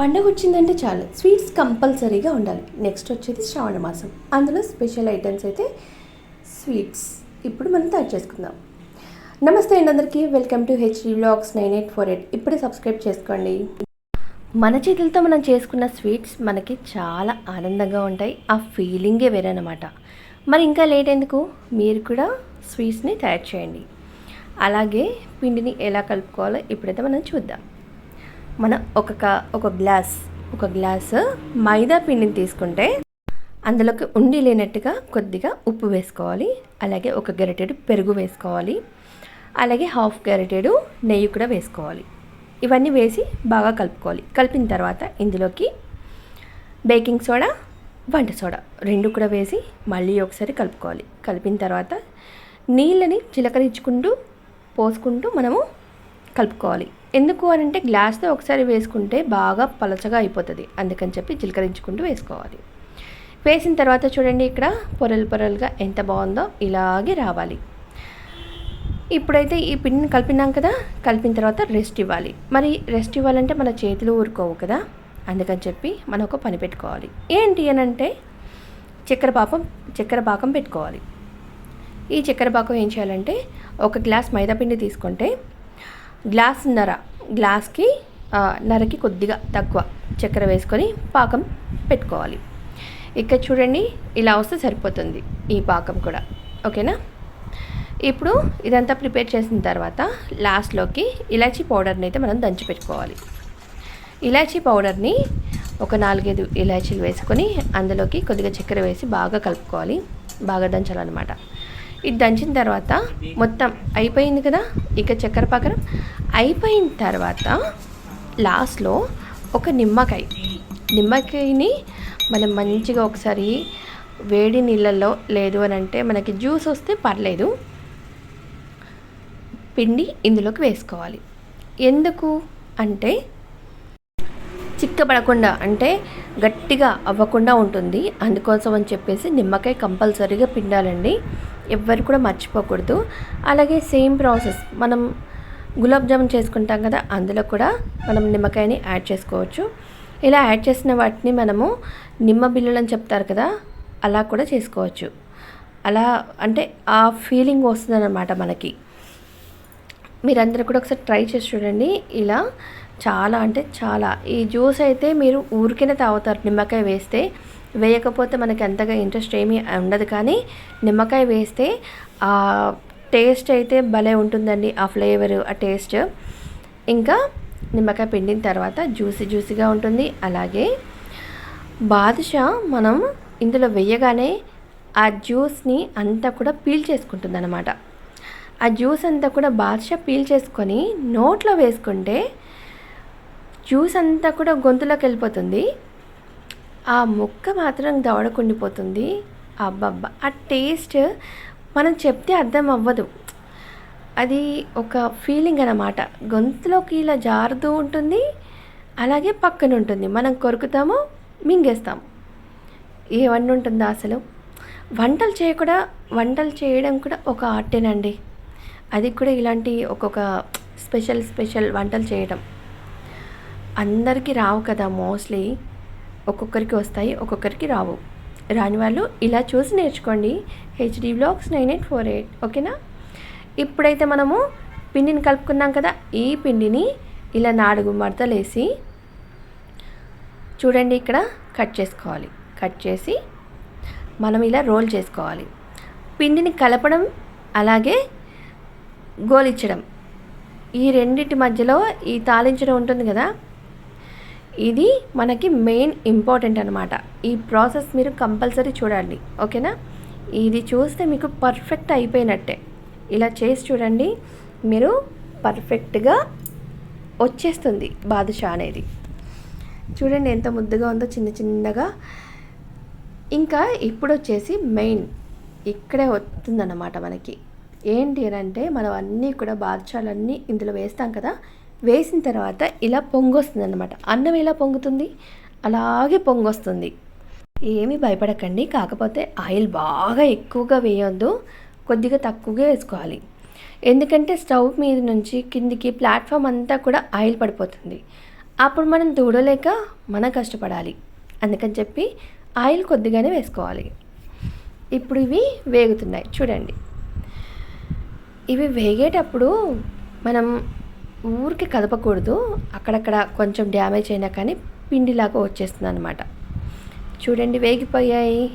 పండగ వచ్చిందంటే చాలు. స్వీట్స్ కంపల్సరీగా ఉండాలి. నెక్స్ట్ వచ్చేది శ్రావణ మాసం. అందులో స్పెషల్ ఐటమ్స్ అయితే స్వీట్స్. ఇప్పుడు మనం తయారు చేసుకుందాం. నమస్తే అండి అందరికీ. Welcome to HD blogs nine eight four eight. ఇప్పుడే సబ్స్క్రైబ్ చేసుకోండి. మన చేతులతో మనం చేసుకున్న స్వీట్స్ మనకి చాలా ఆనందంగా ఉంటాయి. ఆ ఫీలింగే వేరేనమాట మరి ఇంకా లేట్ ఎందుకు? మీరు కూడా స్వీట్స్ని తయారు చేయండి. అలాగే పిండిని ఎలా కలుపుకోవాలో ఇప్పుడైతే మనం చూద్దాం. మనం ఒక ఒక గ్లాస్ ఒక గ్లాస్ మైదా పిండిని తీసుకుంటే అందులోకి ఉండి లేనట్టుగా కొద్దిగా ఉప్పు వేసుకోవాలి. అలాగే ఒక గరిటెడు పెరుగు వేసుకోవాలి. అలాగే హాఫ్ గరిటెడు నెయ్యి కూడా వేసుకోవాలి. ఇవన్నీ వేసి బాగా కలుపుకోవాలి. కలిపిన తర్వాత ఇందులోకి బేకింగ్ సోడా వంట సోడా రెండు కూడా వేసి మళ్ళీ ఒకసారి కలుపుకోవాలి. కలిపిన తర్వాత నీళ్ళని చిలకరించుకుంటూ పోసుకుంటూ మనము కలుపుకోవాలి. ఎందుకు అని అంటే గ్లాస్తో ఒకసారి వేసుకుంటే బాగా పలచగా అయిపోతుంది. అందుకని చెప్పి చిలకరించుకుంటూ వేసుకోవాలి. వేసిన తర్వాత చూడండి ఇక్కడ పొరలు పొరలుగా ఎంత బాగుందో ఇలాగే రావాలి. ఇప్పుడైతే ఈ పిండిని కలిపినాం కదా కలిపిన తర్వాత రెస్ట్ ఇవ్వాలి. మరి రెస్ట్ ఇవ్వాలంటే మన చేతులు ఊరుకోవు కదా అందుకని చెప్పి మనం ఒక పని పెట్టుకోవాలి. ఏంటి అని అంటే చక్కెర పాకం చక్కెర పాకం పెట్టుకోవాలి. ఈ చక్కెర పాకం ఏం చేయాలంటే ఒక గ్లాస్ మైదా పిండి తీసుకుంటే గ్లాస్ నర గ్లాస్కి నరకి కొద్దిగా తక్కువ చక్కెర వేసుకొని పాకం పెట్టుకోవాలి. ఇక్కడ చూడండి ఇలా వస్తే సరిపోతుంది ఈ పాకం కూడా. ఓకేనా? ఇప్పుడు ఇదంతా ప్రిపేర్ చేసిన తర్వాత లాస్ట్లోకి ఇలాచీ పౌడర్ని అయితే మనం దంచి పెట్టుకోవాలి. ఇలాచీ పౌడర్ని ఒక నాలుగైదు ఇలాచీలు వేసుకొని అందులోకి కొద్దిగా చక్కెర వేసి బాగా కలుపుకోవాలి. బాగా దంచాలన్నమాట. ఇది దంచిన తర్వాత మొత్తం అయిపోయింది కదా? ఇక చక్కెర పాకరం అయిపోయిన తర్వాత లాస్ట్లో ఒక నిమ్మకాయ. నిమ్మకాయని మనం మంచిగా ఒకసారి వేడి నీళ్ళల్లో లేదు అని అంటే మనకి జ్యూస్ వస్తే పర్లేదు. పిండి ఇందులోకి వేసుకోవాలి. ఎందుకు అంటే చిక్కబడకుండా అంటే గట్టిగా అవ్వకుండా ఉంటుంది. అందుకోసం అని చెప్పేసి నిమ్మకాయ కంపల్సరీగా పిండాలండి. ఎవ్వరు కూడా మర్చిపోకూడదు. అలాగే సేమ్ ప్రాసెస్ మనం గులాబ్ జామున్ చేసుకుంటాం కదా అందులో కూడా మనం నిమ్మకాయని యాడ్ చేసుకోవచ్చు. ఇలా యాడ్ చేసిన వాటిని మనము నిమ్మ బిల్లులు అని చెప్తారు కదా అలా కూడా చేసుకోవచ్చు. అలా అంటే ఆ ఫీలింగ్ వస్తుందన్నమాట మనకి. మీరందరూ కూడా ఒకసారి ట్రై చేసి చూడండి. ఇలా చాలా అంటే చాలా. ఈ జ్యూస్ అయితే మీరు ఊరికనే తాగుతారు. నిమ్మకాయ వేస్తే వేయకపోతే మనకి అంతగా ఇంట్రెస్ట్ ఏమీ ఉండదు కానీ నిమ్మకాయ వేస్తే టేస్ట్ అయితే భలే ఉంటుందండి ఆ ఫ్లేవర్ ఆ టేస్ట్. ఇంకా నిమ్మకాయ పిండిన తర్వాత జ్యూసీ జ్యూసీగా ఉంటుంది. అలాగే బాదుషా మనం ఇందులో వేయగానే ఆ జ్యూస్ని అంతా కూడా పీల్ చేసుకుంటుంది అనమాట ఆ జ్యూస్ అంతా కూడా బాదుషా పీల్ చేసుకొని నోట్లో వేసుకుంటే జ్యూస్ అంతా కూడా గొంతులోకి వెళ్ళిపోతుంది. ఆ ముక్క మాత్రం దవడకుండిపోతుంది అబ్బబ్బా! ఆ టేస్ట్ మనం చెప్తే అర్థం అవ్వదు. అది ఒక ఫీలింగ్ అన్నమాట. గొంతులోకి ఇలా జారుతూ ఉంటుంది అలాగే పక్కన ఉంటుంది. మనం కొరుకుతాము మింగేస్తాము ఏమన్నా ఉంటుందా అసలు? వంటలు చేయకుండా వంటలు చేయడం కూడా ఒక ఆర్టేనండి. అది కూడా ఇలాంటి ఒక్కొక్క స్పెషల్ స్పెషల్ వంటలు చేయడం. అందరికీ రావు కదా మోస్ట్లీ. ఒక్కొక్కరికి వస్తాయి ఒక్కొక్కరికి రావు. రాని వాళ్ళు ఇలా చూసి నేర్చుకోండి. HD blogs nine eight four eight ఓకేనా? ఇప్పుడైతే మనము పిండిని కలుపుకున్నాం కదా ఈ పిండిని ఇలా నాలుగు మడతలేసి చూడండి ఇక్కడ కట్ చేసుకోవాలి. కట్ చేసి మనం ఇలా రోల్ చేసుకోవాలి. పిండిని కలపడం అలాగే గోలిచ్చడం ఈ రెండింటి మధ్యలో ఈ తాలించడం ఉంటుంది కదా ఇది మనకి మెయిన్ ఇంపార్టెంట్ అనమాట ఈ ప్రాసెస్ మీరు కంపల్సరీ చూడండి ఓకేనా? ఇది చూస్తే మీకు పర్ఫెక్ట్ అయిపోయినట్టే. ఇలా చేసి చూడండి మీరు పర్ఫెక్ట్గా వచ్చేస్తుంది బాదుషా అనేది. చూడండి ఎంత ముద్దుగా ఉందో చిన్న చిన్నగా. ఇంకా ఇప్పుడు వచ్చేసి మెయిన్ ఇక్కడే వస్తుందన్నమాట మనకి. ఏంటి అని అంటే మనం అన్నీ కూడా బాదుషాలన్నీ ఇందులో వేస్తాం కదా వేసిన తర్వాత ఇలా పొంగొస్తుంది అనమాట అన్నం ఎలా పొంగుతుంది? అలాగే పొంగొస్తుంది. ఏమీ భయపడకండి. కాకపోతే ఆయిల్ బాగా ఎక్కువగా వేయొద్దు. కొద్దిగా తక్కువగా వేసుకోవాలి. ఎందుకంటే స్టవ్ మీద నుంచి కిందికి ప్లాట్ఫామ్ అంతా కూడా ఆయిల్ పడిపోతుంది. అప్పుడు మనం దూడలేక మనం కష్టపడాలి. అందుకని చెప్పి ఆయిల్ కొద్దిగానే వేసుకోవాలి. ఇప్పుడు ఇవి వేగుతున్నాయి. చూడండి. ఇవి వేగేటప్పుడు మనం ఊరికి కదపకూడదు. అక్కడక్కడ కొంచెం డ్యామేజ్ అయినా కానీ పిండిలాగా వచ్చేస్తుంది అనమాట చూడండి వేగిపోయాయి.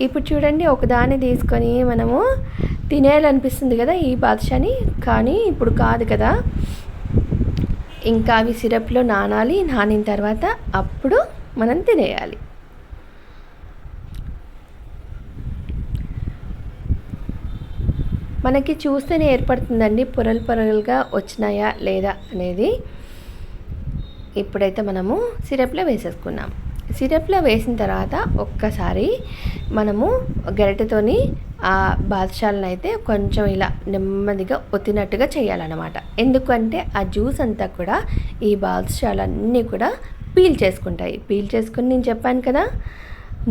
ఇప్పుడు చూడండి ఒకదాన్ని తీసుకొని మనము తినేయాలనిపిస్తుంది కదా ఈ బాదుషాని. కానీ ఇప్పుడు కాదు కదా. ఇంకా అవి సిరప్లో నానాలి. నానిన తర్వాత అప్పుడు మనం తినేయాలి. మనకి చూస్తేనే ఏర్పడుతుందండి పొరలు పొరలుగా వచ్చినాయా లేదా అనేది. ఇప్పుడైతే మనము సిరప్లో వేసేసుకున్నాం. సిరప్లో వేసిన తర్వాత ఒక్కసారి మనము గరిటెతోని ఆ బాదుషాలను అయితే కొంచెం ఇలా నెమ్మదిగా ఒత్తినట్టుగా చేయాలన్నమాట. ఎందుకంటే ఆ జ్యూస్ అంతా కూడా ఈ బాదుషాలన్నీ కూడా పీల్ చేసుకుంటాయి. పీల్ చేసుకుని నేను చెప్పాను కదా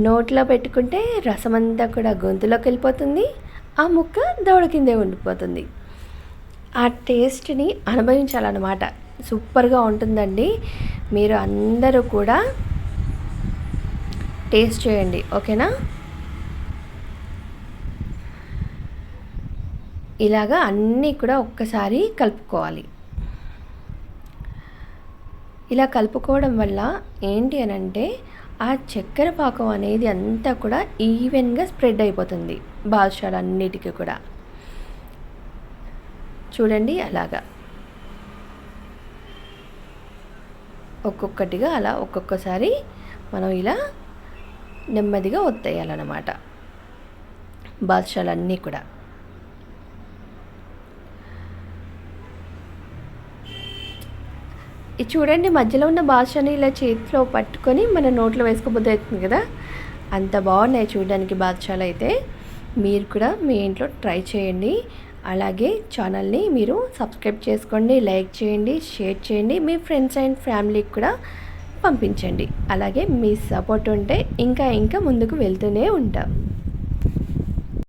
నోట్లో పెట్టుకుంటే రసం అంతా కూడా గొంతులోకి వెళ్ళిపోతుంది. ఆ ముక్క దవడ కిందే ఉండిపోతుంది. ఆ టేస్ట్ని అనుభవించాలన్నమాట. సూపర్గా ఉంటుందండి. మీరు అందరూ కూడా టేస్ట్ చేయండి. ఓకేనా? ఇలాగా అన్నీ కూడా ఒక్కసారి కలుపుకోవాలి. ఇలా కలుపుకోవడం వల్ల ఏంటి అని అంటే ఆ చక్కెర పాకం అనేది అంతా కూడా ఈవెన్గా స్ప్రెడ్ అయిపోతుంది బాదుషాలు అన్నిటికీ కూడా. చూడండి అలాగా. ఒక్కొక్కటిగా అలా ఒక్కొక్కసారి మనం ఇలా నెమ్మదిగా ఒత్తేయాలన్నమాట బాదుషాలన్నీ కూడా. ఇది చూడండి మధ్యలో ఉన్న బాదుషాని ఇలా చేతిలో పట్టుకొని మన నోట్లో వేసుకోబోద్దు అవుతుంది కదా? అంత బాగున్నాయి చూడడానికి బాదుషాలు అయితే. మీరు కూడా మీ ఇంట్లో ట్రై చేయండి. అలాగే ఛానల్ని మీరు సబ్స్క్రైబ్ చేసుకోండి లైక్ చేయండి షేర్ చేయండి మీ ఫ్రెండ్స్ అండ్ ఫ్యామిలీకి కూడా పంపించండి. అలాగే మీ సపోర్ట్ ఉంటే ఇంకా ఇంకా ముందుకు వెళ్తూనే ఉంటాం.